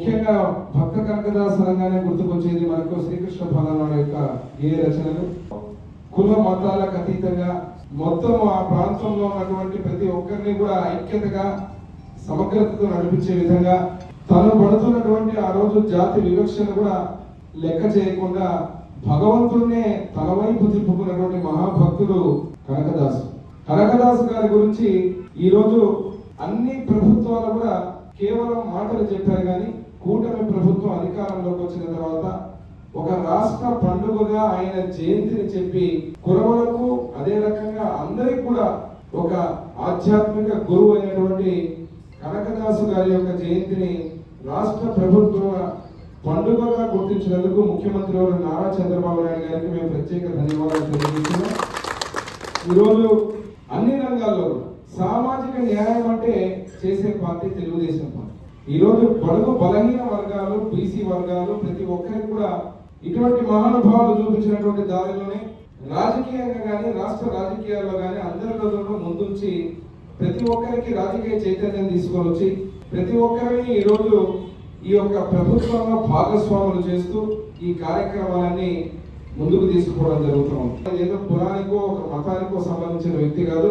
ముఖ్యంగా భక్త కనకదాస రంగానే గుర్తుకొచ్చేది మనకు శ్రీకృష్ణ భగవాన్ యొక్క ఏ రచనలు? కుల మతాలకు అతీతంగా మొత్తం ఆ ప్రాంతంలో ఉన్నటువంటి ప్రతి ఒక్కరిని కూడా ఐక్యతగా సమగ్రతతో నడిపించే విధంగా తను పడుతున్నటువంటి ఆ రోజు జాతి వివక్షను కూడా లెక్క చేయకుండా భగవంతుడినే తన వైపు తిప్పుకున్నటువంటి మహాభక్తుడు కనకదాసు. కనకదాసు గారి గురించి ఈ రోజు అన్ని ప్రభుత్వాలు కూడా కేవలం మాటలు చెప్పారు కానీ కూటమి ప్రభుత్వం అధికారంలోకి వచ్చిన తర్వాత ఒక రాష్ట్ర పండుగగా ఆయన జయంతిని చెప్పి కురవలకు అదే రకంగా అందరికి కూడా ఒక ఆధ్యాత్మిక గురువు అయినటువంటి కనకదాసు గారి యొక్క జయంతిని రాష్ట్ర ప్రభుత్వ పండుగగా గుర్తించినందుకు ముఖ్యమంత్రి వారు నారా చంద్రబాబు నాయుడు గారికి మేము ప్రత్యేక ధన్యవాదాలు తెలియజేస్తున్నాం. ఈరోజు అన్ని రంగాల్లో కూడా సామాజిక న్యాయం అంటే చేసే పార్టీ తెలుగుదేశం పార్టీ. ఈరోజు బడుగు బలహీన వర్గాలు బీసీ వర్గాలు ప్రతి ఒక్కరికి కూడా ఇటువంటి మహానుభావులు చూపించినటువంటి దారిలోనే రాజకీయంగా కానీ రాష్ట్ర రాజకీయాల్లో కానీ అందరిలో ముందుంచి ప్రతి ఒక్కరికి రాజకీయ చైతన్యం తీసుకొని వచ్చి ప్రతి ఒక్కరిని ఈరోజు ఈ యొక్క ప్రభుత్వంలో భాగస్వాములు చేస్తూ ఈ కార్యక్రమాలన్నీ ముందుకు తీసుకోవడం జరుగుతుంది. ఏదో కులానికో ఒక మతానికో సంబంధించిన వ్యక్తి కాదు.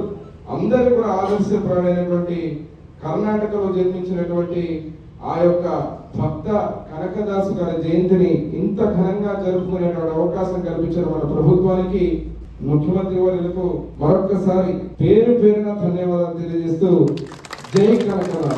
అందరూ కూడా ఆదర్శపడైనటువంటి కర్ణాటకలో జన్మించినటువంటి ఆ యొక్క భక్త కనకదాసు గారి జయంతిని ఇంత ఘనంగా జరుపుకునేటువంటి అవకాశం కల్పించిన మన ప్రభుత్వానికి ముఖ్యమంత్రి వారికి మరొక్కసారి పేరు పేరున ధన్యవాదాలు తెలియజేస్తూ జై కనకదాసు.